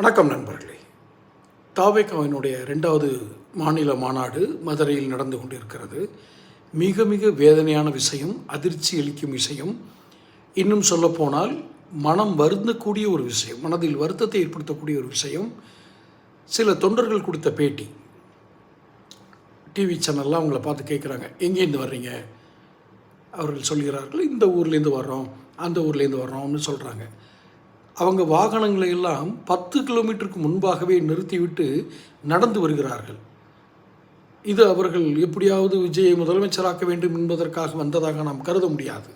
வணக்கம் நண்பர்களே. தாவேக்காவினுடைய ரெண்டாவது மாநில மாநாடு மதுரையில் நடந்து கொண்டிருக்கிறது. மிக மிக வேதனையான விஷயம் அதிர்ச்சி அளிக்கும் விஷயம். இன்னும் சொல்லப்போனால் மனம் வருந்தக்கூடிய ஒரு விஷயம் மனதில் வருத்தத்தை ஏற்படுத்தக்கூடிய ஒரு விஷயம். சில தொண்டர்கள் கொடுத்த பேட்டி. டிவி சேனல்லாம் அவங்கள பார்த்து கேட்குறாங்க எங்கேருந்து வர்றீங்க? அவர்கள் சொல்கிறார்கள். இந்த ஊர்லேருந்து வர்றோம் அந்த ஊர்லேருந்து வர்றோம்னு சொல்கிறாங்க அவங்க வாகனங்களை எல்லாம் பத்து கிலோமீட்டருக்கு முன்பாகவே நிறுத்திவிட்டு நடந்து வருகிறார்கள். இது அவர்கள் எப்படியாவது விஜயை முதலமைச்சராக்க வேண்டும் என்பதற்காக வந்ததாக நாம் கருத முடியாது.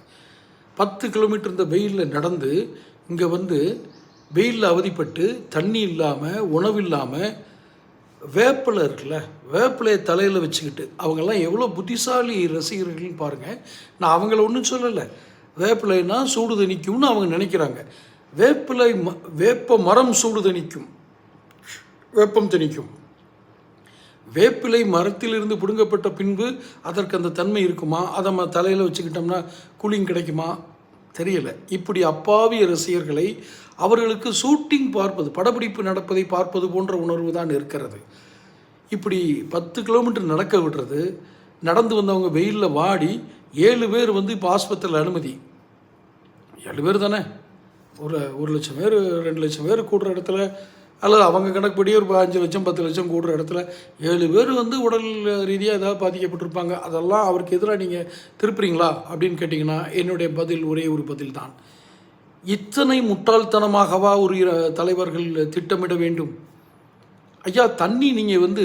பத்து கிலோமீட்டர் இந்த வெயிலில் நடந்து இங்கே வந்து வெயிலில் அவதிப்பட்டு தண்ணி இல்லாமல் உணவு இல்லாமல் வேப்பிலை இருக்குல்ல வேப்பிலையை தலையில் வச்சுக்கிட்டு அவங்கெல்லாம் எவ்வளோ புத்திசாலி ரசிகர்கள்னு பாருங்கள் நான் அவங்கள ஒன்றும் சொல்லலை. வேப்பிலைன்னா சூடு தணிக்கும்னு அவங்க நினைக்கிறாங்க. வேப்பிலை ம வேப்ப மரம் சூடு தணிக்கும். வேப்பம் தணிக்கும். வேப்பிலை மரத்திலிருந்து பிடுங்கப்பட்ட பின்பு அதற்கு அந்த தன்மை இருக்குமா? அதை நம்ம தலையில் வச்சுக்கிட்டோம்னா கூலிங் கிடைக்குமா? தெரியலை. இப்படி அப்பாவிய ரசிகர்களை அவர்களுக்கு ஷூட்டிங் பார்ப்பது படப்பிடிப்பு நடப்பதை பார்ப்பது போன்ற உணர்வு தான் இருக்கிறது. இப்படி பத்து கிலோமீட்டர் நடக்க விடுறது நடந்து வந்தவங்க வெயிலில் வாடி ஏழு பேர் வந்து இப்போ ஆஸ்பத்திரியில் அனுமதி. ஏழு பேர் தானே? ஒரு ஒரு லட்சம் பேர் ரெண்டு லட்சம் பேர் கூடுற இடத்துல அல்லது அவங்க கணக்குப்படி ஒரு அஞ்சு லட்சம் பத்து லட்சம் கூடுற இடத்துல ஏழு பேர் வந்து உடல் ரீதியாக ஏதாவது பாதிக்கப்பட்டிருப்பாங்க. அதெல்லாம் அவருக்கு எதிராக நீங்கள் திருப்புறீங்களா அப்படின்னு கேட்டிங்கன்னா என்னுடைய பதில் ஒரே ஒரு பதில் தான். இத்தனை முட்டாள்தனமாகவா ஒரு தலைவர்கள் திட்டமிட வேண்டும்? ஐயா தண்ணி நீங்கள் வந்து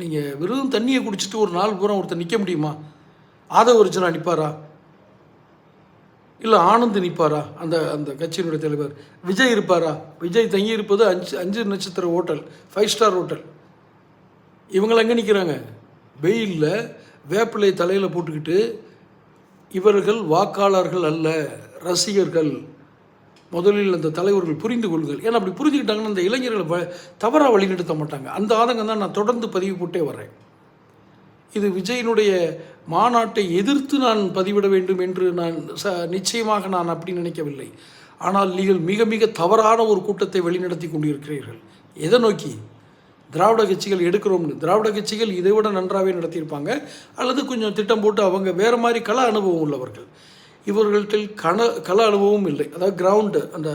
நீங்கள் வெறும் தண்ணியை குடிச்சிட்டு ஒரு நாள் பூரா ஒருத்தர் நிற்க முடியுமா? ஆதவ ஒரிஜினா நிற்பாரா இல்லை ஆனந்த் நிற்பாரா? அந்த அந்த கட்சியினுடைய தலைவர். விஜய் இருப்பாரா? விஜய் தங்கி இருப்பது அஞ்சு அஞ்சு நட்சத்திர ஹோட்டல் ஃபைவ் ஸ்டார் ஹோட்டல் இவங்களை எங்கே நிற்கிறாங்க வெயிலில் வேப்பிலை தலையில் போட்டுக்கிட்டு இவர்கள் வாக்காளர்கள் அல்ல ரசிகர்கள். முதலில் அந்த தலைவர்கள் புரிந்து கொள்ளுங்கள். ஏன்னா அப்படி புரிஞ்சுக்கிட்டாங்கன்னா அந்த இளைஞர்களை வ தவறாக வழிநடத்த மாட்டாங்க. அந்த ஆதங்கம் தான் நான் தொடர்ந்து பதிவு போட்டே வரேன் இது விஜயினுடைய மாநாட்டை எதிர்த்து நான் பதிவிட வேண்டும் என்று நான் ச நிச்சயமாக நான் அப்படி நினைக்கவில்லை. ஆனால் நீங்கள் மிக மிக தவறான ஒரு கூட்டத்தை வழிநடத்தி கொண்டிருக்கிறீர்கள். எதை நோக்கி? திராவிட கட்சிகள் எடுக்கிறோம்னு. திராவிட கட்சிகள் இதை விட நன்றாகவே நடத்தியிருப்பாங்க. அல்லது கொஞ்சம் திட்டம் போட்டு அவங்க வேறு மாதிரி கள அனுபவம் உள்ளவர்கள். இவர்கள்ட்ட கன கள அனுபவம் இல்லை. அதாவது கிரவுண்டு அந்த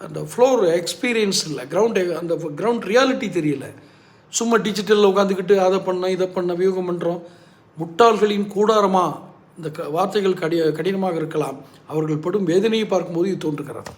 அந்த ஃப்ளோர் எக்ஸ்பீரியன்ஸ் இல்லை. கிரவுண்ட் அந்த கிரவுண்ட் ரியாலிட்டி தெரியல. சும்மா டிஜிட்டலில் உட்காந்துக்கிட்டு அதை பண்ண இதை பண்ண வியூகம் பண்ணுறோம் முட்டாள்களின் கூடாரமாக இந்த க வார்த்தைகள் கடி கடினமாக இருக்கலாம். அவர்கள் படும் வேதனையை பார்க்கும்போது இது தோன்றுகிறது.